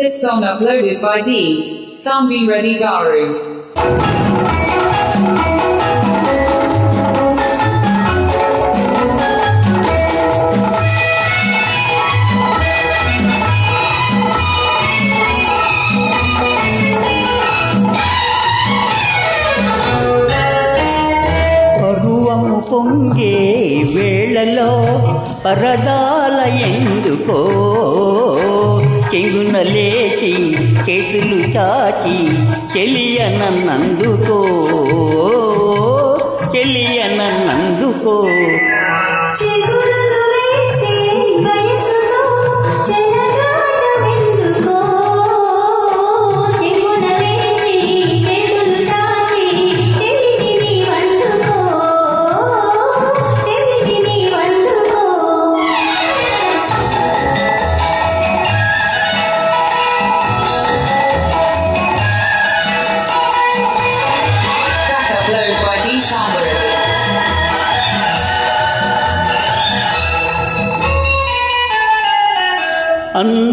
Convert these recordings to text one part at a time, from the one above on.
This song uploaded by D. Sambi Reddy Garu. పరువము పొంగే వేళలో పరదాల ఎందుకో చెగున లేచి చేతులు చాచి చెలియనన్నందుకో చెలియనందుకో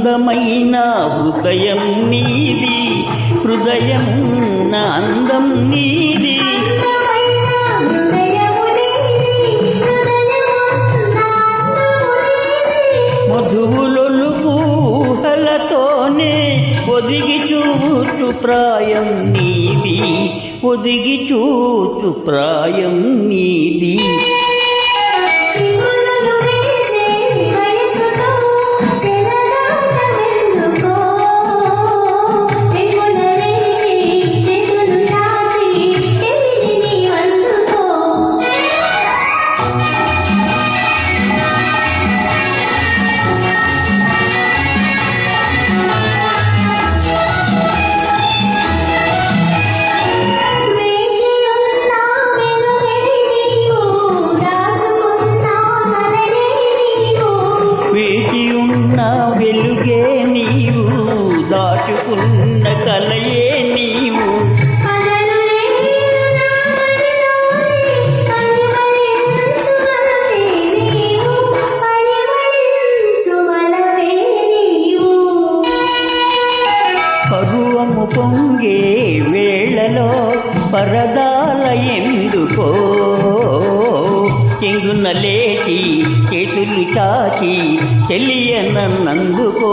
అందమైన హృదయం నీది హృదయం నా అందం నీది. అందమైన ఊహలతోనే ఒదిగి చూచు ప్రాయం నీది ఒదిగి చూచు ప్రాయం నీది. పొంగే వేళలో పరదాల ఎందుకో? చెంగున లేచి చేతులు చాచి తెలియనందుకో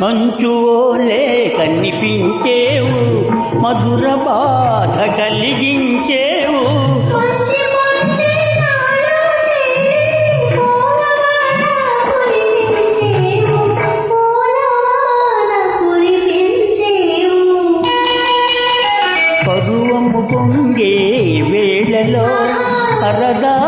మంచు ఓలే కనిపించేవు మధుర బాధ కలిగించేవు. పరువము పొంగే వేళలో పరదాల